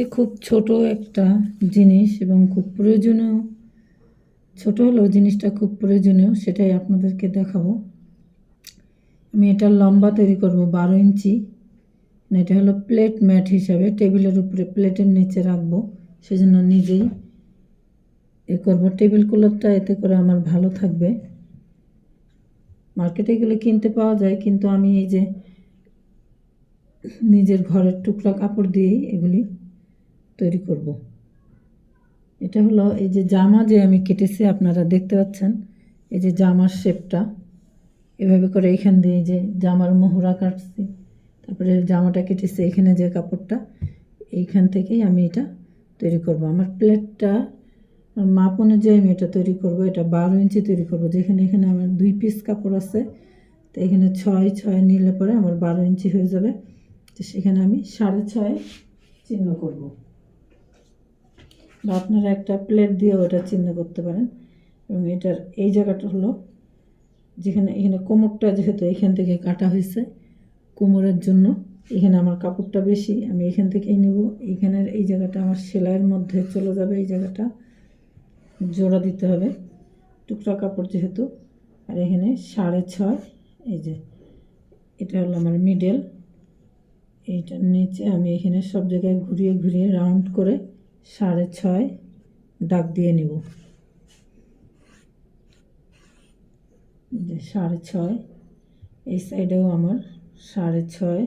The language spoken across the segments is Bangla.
আজকে খুব ছোট একটা জিনিস এবং খুব প্রয়োজনীয়, ছোট হলেও জিনিসটা খুব প্রয়োজনীয়, সেটাই আপনাদেরকে দেখাবো। আমি এটা লম্বা তৈরি করব, বারো ইঞ্চি। এটা হলো প্লেট ম্যাট হিসাবে, টেবিলের উপরে প্লেটের নিচে রাখব। সেজন্য নিজেই এ করব। টেবিল কুলারটা এতে করে আমার ভালো থাকবে। মার্কেটে গেলে কিনতে পাওয়া যায়, কিন্তু আমি এই যে নিজের ঘরের টুকরা কাপড় দিয়েই এগুলি তৈরি করব। এটা হলো এই যে জামা যে আমি কেটেছি, আপনারা দেখতে পাচ্ছেন, এই যে জামার শেপটা। এভাবে করে এখান দিয়ে যে জামার মোহরা কাটছি, তারপরে জামাটা কেটেছি এখানে যে কাপড়টা, এইখান থেকেই আমি এটা তৈরি করব। আমার প্লেটটা মাপ অনুযায়ী আমি এটা তৈরি করব, এটা বারো ইঞ্চি তৈরি করব। যেখানে এখানে আমার দুই পিস কাপড় আছে, তো এখানে ছয় ছয় নিলে পরে আমার বারো ইঞ্চি হয়ে যাবে। তো সেখানে আমি সাড়ে ছয় চিহ্ন করব। বা আপনারা একটা প্লেট দিয়ে ওটা চিহ্ন করতে পারেন। এবং এটার এই জায়গাটা হলো যেখানে এখানে কোমরটা যেহেতু এখান থেকে কাটা হয়েছে, কোমরের জন্য। এখানে আমার কাপড়টা বেশি, আমি এখান থেকেই নেব। এখানের এই জায়গাটা আমার সেলাইয়ের মধ্যে চলে যাবে, এই জায়গাটা জোড়া দিতে হবে। টুকরা কাপড় যেহেতু। আর এখানে সাড়ে ছয়, এই যে এটা হলো আমার মিডেল এইটার নিচে আমি এখানে সব জায়গায় ঘুরিয়ে ঘুরিয়ে রাউন্ড করে সাড়ে ছয়, ডাক দিয়ে নিব। সাড়ে ছয়, এই সাইডেও আমার সাড়ে ছয়।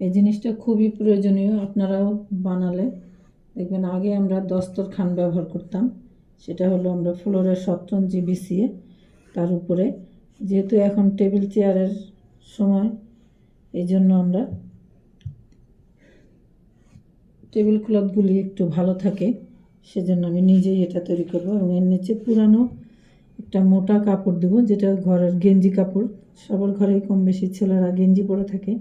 এই জিনিসটা খুবই প্রয়োজনীয়, আপনারাও বানালে। দেখবেন আগে আমরা দস্তর খান ব্যবহার করতাম, সেটা হলো আমরা ফ্লোরের শতরঞ্জি বিছিয়ে তার উপরে। যেহেতু এখন টেবিল চেয়ারের সময়, এই জন্য আমরা টেবিল ক্লথগুলি একটু ভালো থাকে, সেজন্য আমি নিজেই এটা তৈরি করব এবং এর নিচে পুরানো একটা মোটা কাপড় দেবো, যেটা ঘরের গেঞ্জি কাপড়। সবার ঘরেই কম বেশি ছেলেরা গেঞ্জি পরে থাকে।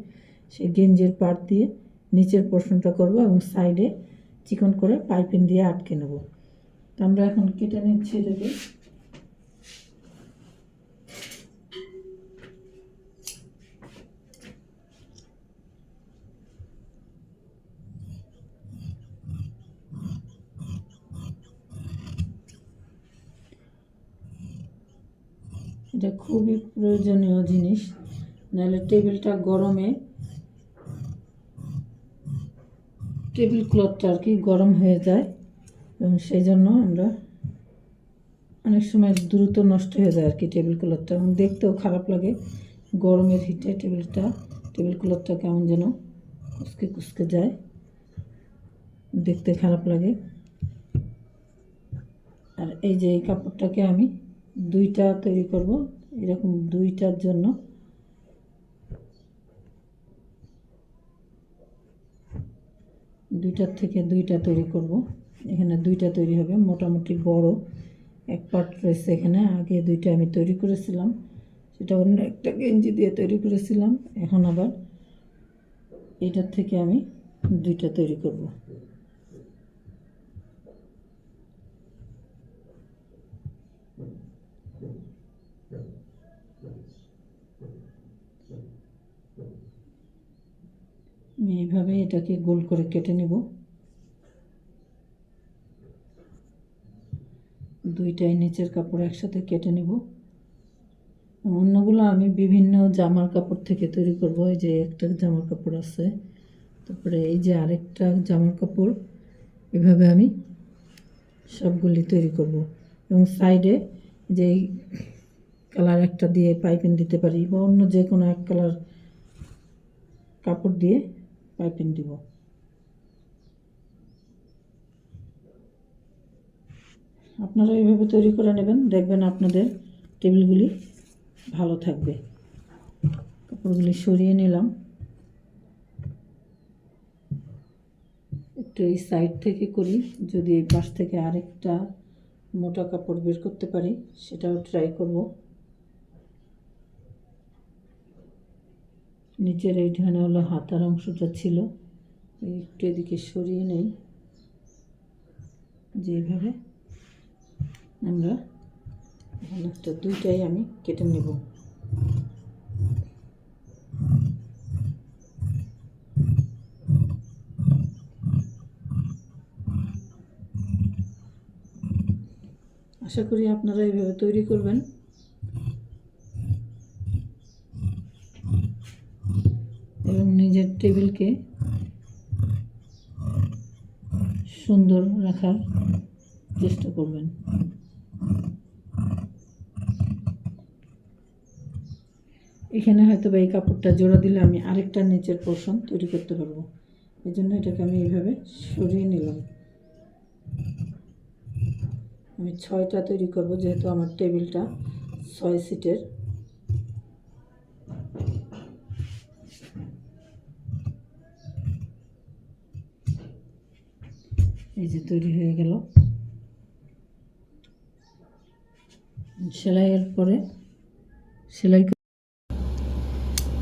সেই গেঞ্জির পাট দিয়ে নিচের পোর্শনটা করব এবং সাইডে চিকন করে পাইপিং দিয়ে আটকে নেব। তো আমরা এখন কেটে নিচ্ছি এটাকে। এটা খুবই প্রয়োজনীয় জিনিস। নাহলে টেবিলটা গরমে, টেবিল ক্লথটা আর কি গরম হয়ে যায় এবং সেই জন্য আমরা অনেক সময় দ্রুত নষ্ট হয়ে যায় আর কি টেবিল ক্লথটা এবং দেখতেও খারাপ লাগে গরমের হিটে টেবিলটা, টেবিল ক্লথটা কেমন যেন কুচকে কুচকে যায়। দেখতে খারাপ লাগে। আর এই যে এই কাপড়টাকে আমি দুইটা তৈরি করব, এরকম দুইটার জন্য। দুইটার থেকে দুইটা তৈরি করব। এখানে দুইটা তৈরি হবে, মোটামুটি বড়। এক পার্ট রয়েছে এখানে, আগে দুইটা আমি তৈরি করেছিলাম। সেটা অন্য একটা গেঞ্জি দিয়ে তৈরি করেছিলাম, এখন আবার এটার থেকে আমি দুইটা তৈরি করব। আমি এইভাবে এটাকে গোল করে কেটে নেব। দুইটাই নিচের কাপড় একসাথে কেটে নেব। অন্যগুলো আমি বিভিন্ন জামার কাপড় থেকে তৈরি করব, এই যে একটা জামার কাপড় আছে। তারপরে এই যে আরেকটা জামার কাপড়, এভাবে আমি সবগুলি তৈরি করব। এবং সাইডে যে কালার একটা দিয়ে পাইপিং দিতে পারি বা অন্য যে কোনো এক কালার কাপড় দিয়ে পাইপিং দিব। আপনারা এইভাবে তৈরি করে নেবেন, দেখবেন আপনাদের টেবিলগুলি ভালো থাকবে। কাপড়গুলি সরিয়ে নিলাম। একটু এই সাইড থেকে করি, যদি এই পাশ থেকে আরেকটা মোটা কাপড় বের করতে পারি, সেটাও ট্রাই করব। নিচের এইখানে হলো হাতার অংশটা ছিল। একটু এদিকে সরিয়ে নেই। যেভাবে আমরা একটা দুইটাই আমি কেটে নেব। আশা করি আপনারা এইভাবে তৈরি করবেন। টেবিলকে সুন্দর রাখার চেষ্টা করবেন। এখানে হয়তো বা এই কাপড়টা জোড়া দিলে আমি আরেকটা নিচের পোর্শন তৈরি করতে পারব। এই জন্য এটাকে আমি এইভাবে সরিয়ে নিলাম। আমি ছয়টা তৈরি করব, যেহেতু আমার টেবিলটা ছয় সিটের এই যে তৈরি হয়ে গেল। সেলাইয়ের পরে সেলাই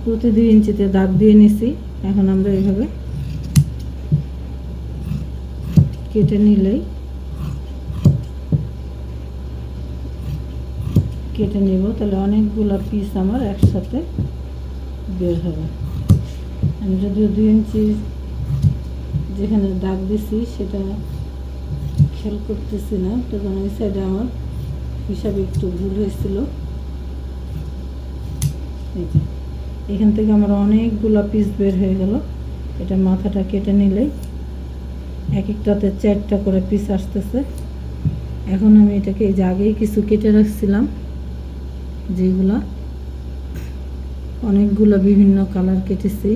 প্রতি দুই ইঞ্চিতে দাগ দিয়ে নিছি। এখন আমরা এইভাবে কেটে নিলেই কেটে নেব। তাহলে অনেকগুলো পিস আমার একসাথে বের হবে। আমি যদিও দুই ইঞ্চি যেখানে দাগ দিছি সেটা খেয়াল করতেছি না তখন ওই সাইডে আমার হিসাবে একটু ভুল হয়েছিল। এখান থেকে আমার অনেকগুলো পিস বের হয়ে গেল। এটা মাথাটা কেটে নিলেই এক একটাতে চারটা করে পিস আসতেছে। এখন আমি এটাকে এই যে আগেই কিছু কেটে রাখছিলাম, যেগুলা অনেকগুলো বিভিন্ন কালার কেটেছি।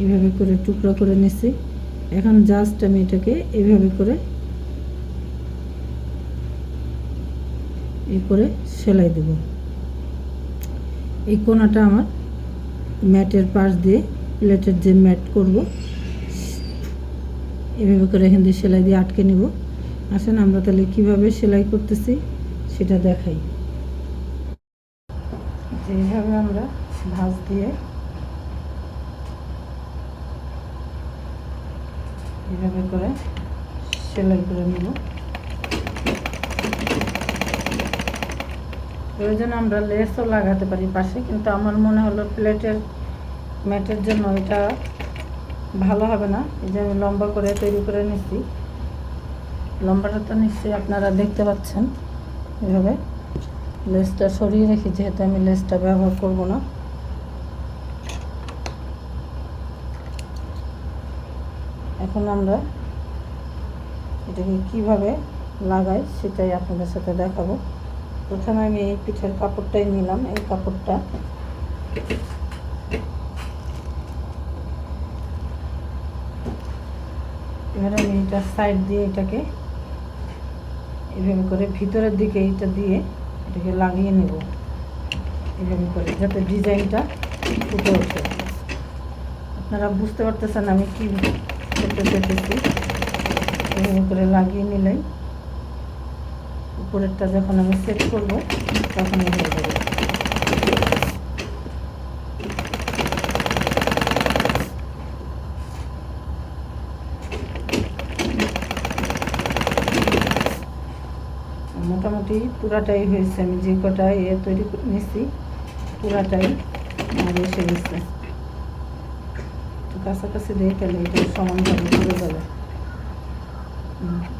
এইভাবে করে টুকরো করে নিছি। এখন জাস্ট আমি এটাকে এইভাবে করে এই করে সেলাই দেব। এই কোনাটা আমার ম্যাটের পাশ দিয়ে প্লেটের যে ম্যাট করব, এভাবে করে এখান দিয়ে সেলাই দিয়ে আটকে নিব। আসেন আমরা তাহলে কীভাবে সেলাই করতেছি সেটা দেখাই। যেভাবে আমরা ভাঁজ দিয়ে এভাবে করে সেলাই করে নিব। প্রয়োজন আমরা লেসও লাগাতে পারি পাশে, কিন্তু আমার মনে হলো প্লেটের ম্যাটের জন্য এটা ভালো হবে না। এই যে আমি লম্বা করে তৈরি করে নিচ্ছি লম্বাটা তো নিশ্চয়ই আপনারা দেখতে পাচ্ছেন। এভাবে লেসটা সরিয়ে রেখে, যেহেতু আমি লেসটা ব্যবহার করব না এখন আমরা এটাকে কীভাবে লাগাই সেটাই আপনাদের সাথে দেখাবো। প্রথমে আমি এই পিঠের কাপড়টাই নিলাম। এই কাপড়টা এবারে আমি এটা সাইড দিয়ে এটাকে এভাবে করে ভিতরের দিকে এটা দিয়ে এটাকে লাগিয়ে নেব। এভাবে করে যাতে ডিজাইনটা ফুটে ওঠে। আপনারা বুঝতে পারতেছেন আমি কি করতে চেয়েছি এভাবে লাগিয়ে নিলেই উপরেরটা যখন আমি সেট করব, তখন মোটামুটি পুরাটাই হয়েছে। আমি যে কটা এ তৈরি নিয়েছি পুরাটাই আমার এসে গেছে। কাছাকাছি দিয়ে তাহলে এটা সমানভাবে করে যাবে।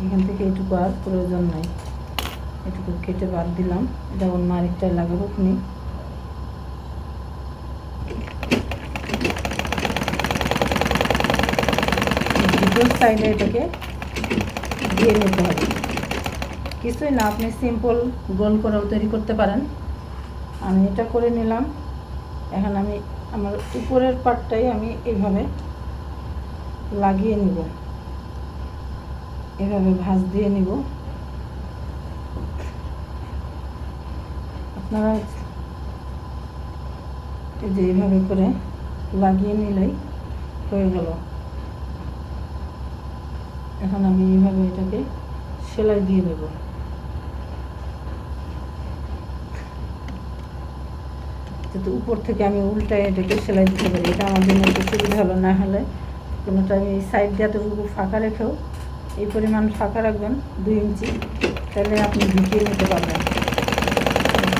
এখান থেকে এটুকু আর প্রয়োজন নাই। এটুকু কেটে বাদ দিলাম। এটা অন্য আরেকটাই লাগাবো খুনি। সাইডে এটাকে দিয়ে নিতে হবে। কিছুই না, আপনি সিম্পল গোল করেও তৈরি করতে পারেন। আমি এটা করে নিলাম। এখন আমি আমার উপরের পার্টটাই আমি এইভাবে লাগিয়ে নিব। এভাবে ভাঁজ দিয়ে নিব। আপনারা এই যে এইভাবে করে লাগিয়ে নিলেই হয়ে গেল। এখন আমি এইভাবে এটাকে সেলাই দিয়ে নেব। যাতে উপর থেকে আমি উল্টায় এটাকে সেলাই দিতে পারি, এটা আমার জন্য একটু সুবিধা হলো, না হলে কোনোটা আমি সাইড দিয়ে এতটুকু ফাঁকা রেখেও এই পরিমাণ ফাঁকা রাখবেন, দুই ইঞ্চি, তাহলে আপনি ঢুকিয়ে নিতে পারবেন।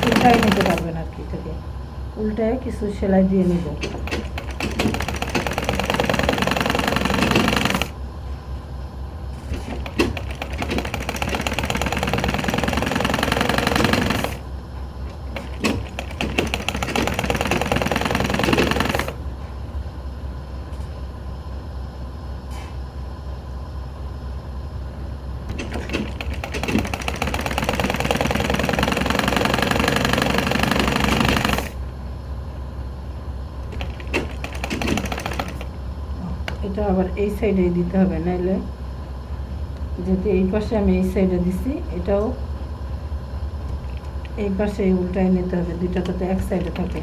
উল্টায় নিতে পারবেন আর কি থেকে উল্টায় কিছু সেলাই দিয়ে নেব। এটা আবার এই সাইডেই দিতে হবে, নাইলে যেহেতু এই পাশে আমি এই সাইডে দিছি, এটাও এই পাশে উল্টায় নিতে হবে দুইটা যাতে এক সাইডে থাকে।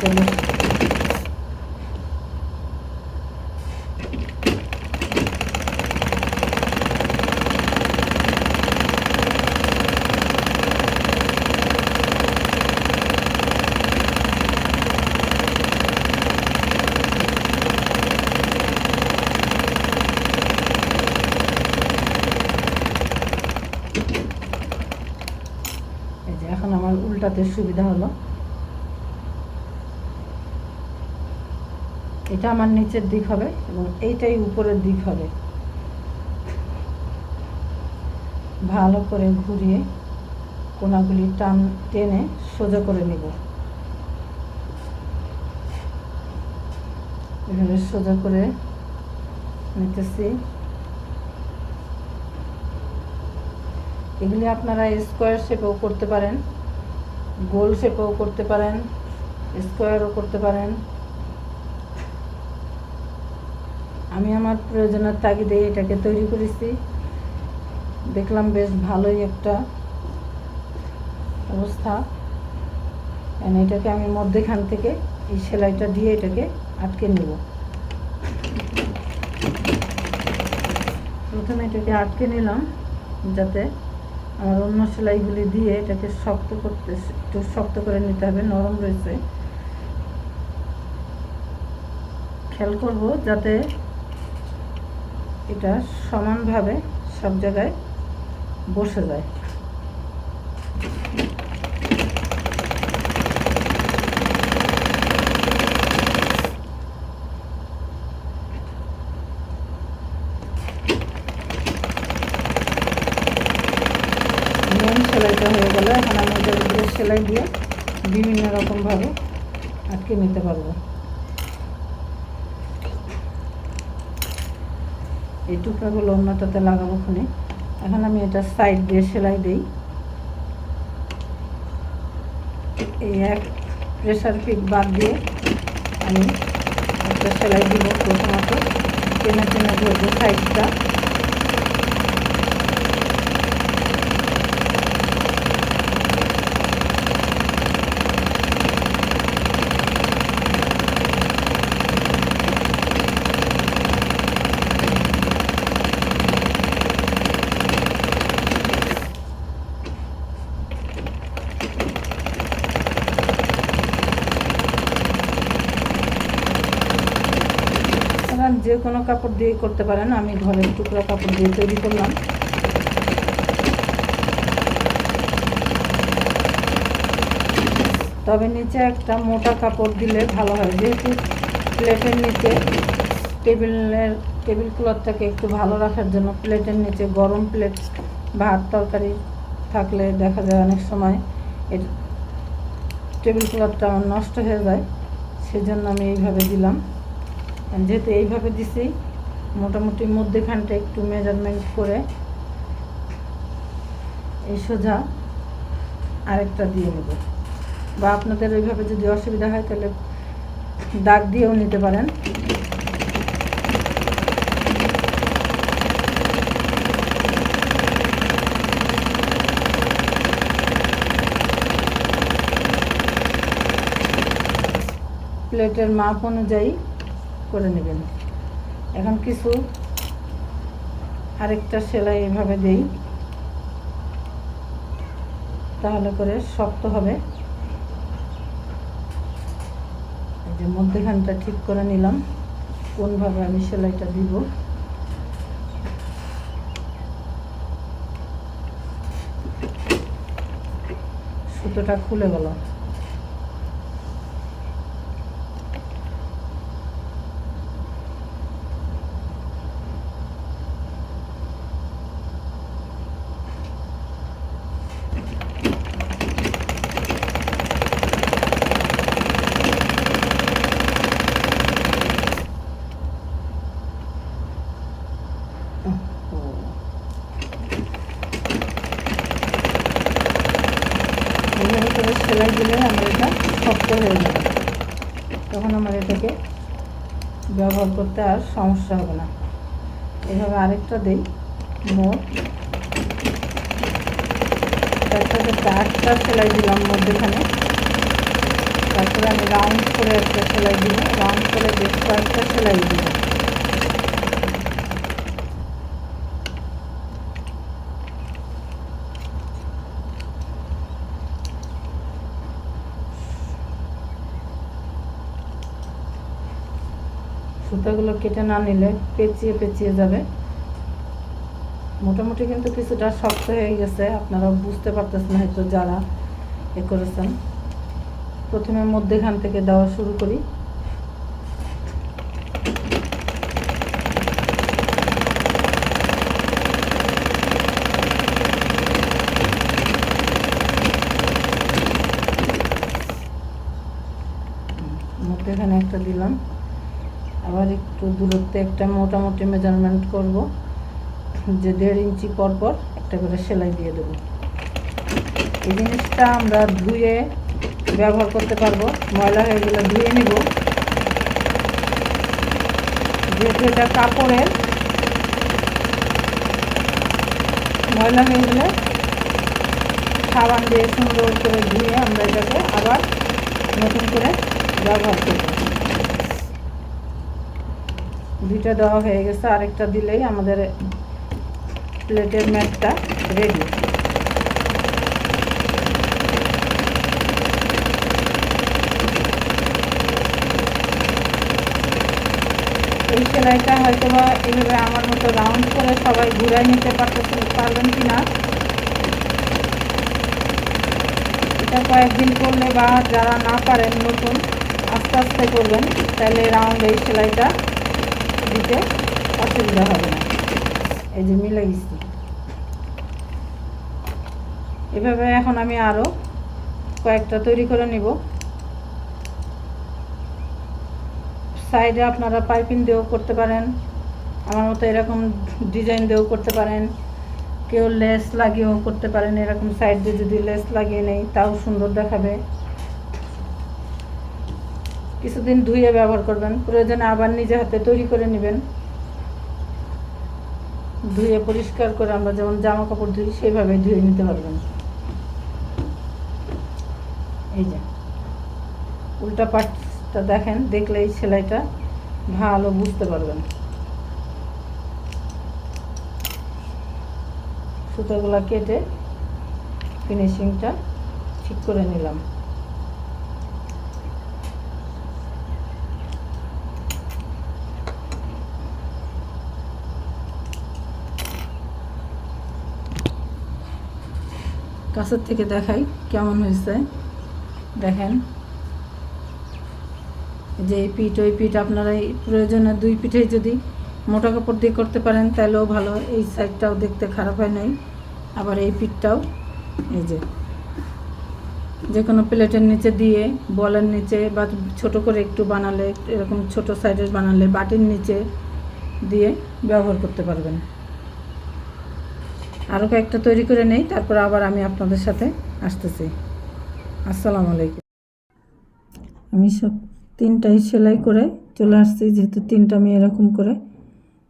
চলো এই যে এখন উল্টাতে সুবিধা হলো। এটা আমার নিচের দিক হবে এবং এইটাই উপরের দিক হবে। ভালো করে ঘুরিয়ে কোনাগুলি টান, টেনে সোজা করে নেব। এভাবে সোজা করে নিতেছি। এগুলি আপনারা স্কোয়ার শেপেও করতে পারেন। গোল শেপেও করতে পারেন, স্কোয়ারও করতে পারেন। আমি আমার প্রয়োজনের তাগিদে এটাকে তৈরি করেছি। দেখলাম বেশ ভালোই একটা অবস্থা। এটাকে আমি মধ্যেখান থেকে এই সেলাইটা দিয়ে এটাকে আটকে নেব। প্রথমে এটাকে আটকে নিলাম যাতে আমার অন্য সেলাইগুলি দিয়ে এটাকে শক্ত করতে একটু শক্ত করে নিতে হবে, নরম রয়েছে। খেয়াল করব যাতে এটা সমানভাবে সব জায়গায় বসে যায় মেন সেলাইটা হয়ে গেলে এখন আমি উপরে সেলাই দিয়ে বিভিন্ন রকমভাবে আটকে নিতে পারব। এই টুকরাগুলো অন্যটাতে লাগাবো খুনে এখন আমি এটা সাইড দিয়ে সেলাই দিই। এই এক প্রেশার পিক বাদ দিয়ে আমি একটা সেলাই দিব প্রথমত। টেনে টেনে ধরবো সাইডটা এবার যে কোনো কাপড় দিয়ে করতে পারেন, আমি ঘরের টুকরা কাপড় দিয়ে তৈরি করলাম। তবে নিচে একটা মোটা কাপড় দিলে ভালো হয়, যেহেতু প্লেটের নিচে টেবিলের টেবিল ক্লথটাকে একটু ভালো রাখার জন্য প্লেটের নিচে গরম প্লেট ভাত তরকারি থাকলে দেখা যায় অনেক সময় এর টেবিল ক্লথটা নষ্ট হয়ে যায়, সেজন্য আমি এইভাবে দিলাম। যেহেতু এইভাবে দিছি মোটামুটি মধ্যেখানটা একটু মেজারমেন্ট করে এই সোজা আরেকটা দিয়ে নেব। বা আপনাদের ওইভাবে যদি অসুবিধা হয় তাহলে দাগ দিয়েও নিতে পারেন। প্লেটের মাপ অনুযায়ী করে নেবেন। এখন কিছু আরেকটা সেলাই এভাবে দেই। তাহলে করে শক্ত হবে। যে মধ্যেখানটা ঠিক করে নিলাম। কোনভাবে আমি সেলাইটা দিব। সুতোটা খুলে গেল এইভাবে করে সেলাই দিলে আমার এটা শক্ত হয়ে যাবে তখন আমার এটাকে ব্যবহার করতে আর সমস্যা হবে না। এভাবে আরেকটা দিই, মোট। একটা চারটা সেলাই দিলাম মধ্যেখানে। তারপরে আমি রাউন্ড করে একটা সেলাই দিব রাউন্ড করে বেশ কয়েকটা সেলাই দিব। সুতাগুলো কেটে না নিলে পেঁচিয়ে পেঁচিয়ে যাবে। মোটামুটি কিন্তু কিছুটা শক্ত হয়ে গেছে। আপনারা বুঝতে পারতেছেন হয়তো যারা এ করেছেন। প্রথমে মধ্যেখান থেকে দেওয়া শুরু করি মধ্যেখানে একটা দিলাম আবার একটু দূরত্বে একটা মোটামুটি মেজারমেন্ট করব। যে দেড় ইঞ্চি পর পর একটা করে সেলাই দিয়ে দেবো। এই জিনিসটা আমরা ধুয়ে ব্যবহার করতে পারব। ময়লা হয়ে গেলে ধুয়ে নিব। যেহেতু এটা কাপড়ের, ময়লা হয়ে গেলে সাবান দিয়ে সুন্দর করে ধুয়ে আমরা এটাকে আবার নতুন করে ব্যবহার করব। দুইটা দেওয়া হয়ে গেছে, আরেকটা দিলেই আমাদের প্লেটের ম্যাটটা রেডি এই সেলাইটা হয়তো বা এইভাবে আমার মতো রাউন্ড করে সবাই ঘুরাই নিতে পারতেছেন পারবেন কি না এটা কয়েকদিন করলে বা যারা না পারেন নতুন, আস্তে আস্তে করবেন, তাহলে রাউন্ড এই সেলাইটা দিতে অসুবিধা হবে না। এই যে মিলে গেছি। এভাবে এখন আমি আরও কয়েকটা তৈরি করে নিব। সাইডে আপনারা পাইপিং দিয়েও করতে পারেন। আমার মতো এরকম ডিজাইন দিয়েও করতে পারেন। কেউ লেস লাগিয়েও করতে পারেন। এরকম সাইড দিয়ে যদি লেস লাগিয়ে নেই, তাও সুন্দর দেখাবে। কিছুদিন ধুয়ে ব্যবহার করবেন, প্রয়োজনে আবার নিজে হাতে তৈরি করে নেবেন। ধুয়ে পরিষ্কার করে আমরা যেমন জামা কাপড় ধুই সেইভাবে ধুয়ে নিতে পারবেন। এই যে, উল্টা পাটটা দেখেন দেখলেই সেলাইটা ভালো বুঝতে পারবেন। সুতোগুলো কেটে ফিনিশিংটা ঠিক করে নিলাম। কাছের থেকে দেখাই কেমন হয়েছে। দেখেন। যে এই পিঠ, ওই পিঠ আপনারা এই প্রয়োজনে দুই পিঠে যদি মোটা কাপড় দিয়ে করতে পারেন, তাহলেও ভালো। এই সাইডটাও দেখতে খারাপ হয় নাই। আবার এই পিঠটাও, এই যে। যে কোনো প্লেটের নিচে দিয়ে, বলের নিচে বা ছোট করে একটু বানালে, এরকম ছোট সাইডের বানালে বাটির নিচে দিয়ে ব্যবহার করতে পারবেন। আরও কয়েকটা তৈরি করে নেই, তারপর আবার আমি আপনাদের সাথে আসতেছি। আসসালামু আলাইকুম। আমি সব তিনটাই সেলাই করে চলে আসছি, যেহেতু তিনটা আমি এরকম করে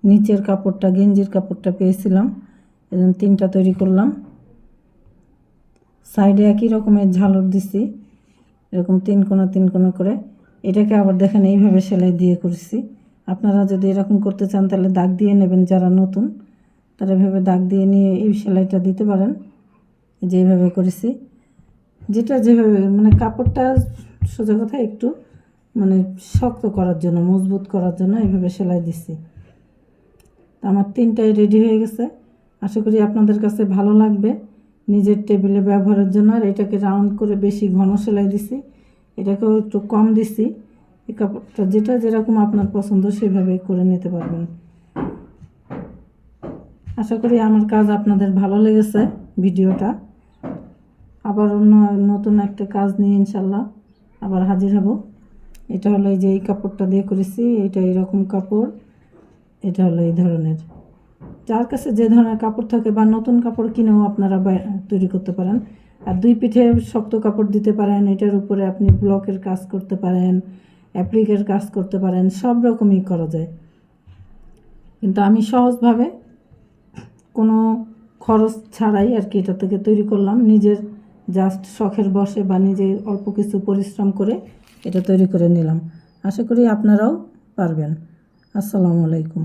নিচের কাপড়টা, গেঞ্জির কাপড়টা পেয়েছিলাম, এজন্য তিনটা তৈরি করলাম। সাইডে একই রকমের ঝালর দিছি, এরকম তিন কোনা তিন কোনা করে। এটাকে আবার দেখেন, এইভাবে সেলাই দিয়ে করছি। আপনারা যদি এরকম করতে চান, তাহলে দাগ দিয়ে নেবেন যারা নতুন। তারা এভাবে দাগ দিয়ে নিয়ে এই সেলাইটা দিতে পারেন। এই যে এইভাবে করেছি। যেটা যেভাবে মানে কাপড়টা সোজা কথা একটু মানে শক্ত করার জন্য, মজবুত করার জন্য এইভাবে সেলাই তা আমার তিনটাই রেডি হয়ে গেছে। আশা করি আপনাদের কাছে ভালো লাগবে। নিজের টেবিলে ব্যবহারের জন্য আর এটাকে রাউন্ড করে বেশি ঘন সেলাই দিছি। এটাকেও একটু কম দিছি। এই কাপড়টা যেটা যেরকম আপনার পছন্দ সেভাবে করে নিতে পারবেন। আশা করি আমার কাজ আপনাদের ভালো লেগেছে ভিডিওটা। আবার অন্য নতুন একটা কাজ নিয়ে ইনশাল্লাহ আবার হাজির হব। এটা হলো এই যে এই কাপড়টা দিয়ে করেছি, এটা এরকম কাপড়, এটা হলো এই ধরনের। যার কাছে যে ধরনের কাপড় থাকে বা নতুন কাপড় কিনেও আপনারা তৈরি করতে পারেন। আর দুই পিঠে শক্ত কাপড় দিতে পারেন, এটার উপরে আপনি ব্লকের কাজ করতে পারেন অ্যাপ্লিকের কাজ করতে পারেন, সব রকমই করা যায়। কিন্তু আমি সহজভাবে কোনো খরচ ছাড়াই আর কি এটা থেকে তৈরি করলাম। নিজের জাস্ট শখের বসে বা নিজে অল্প কিছু পরিশ্রম করে এটা তৈরি করে নিলাম। আশা করি আপনারাও পারবেন। আসসালামু আলাইকুম।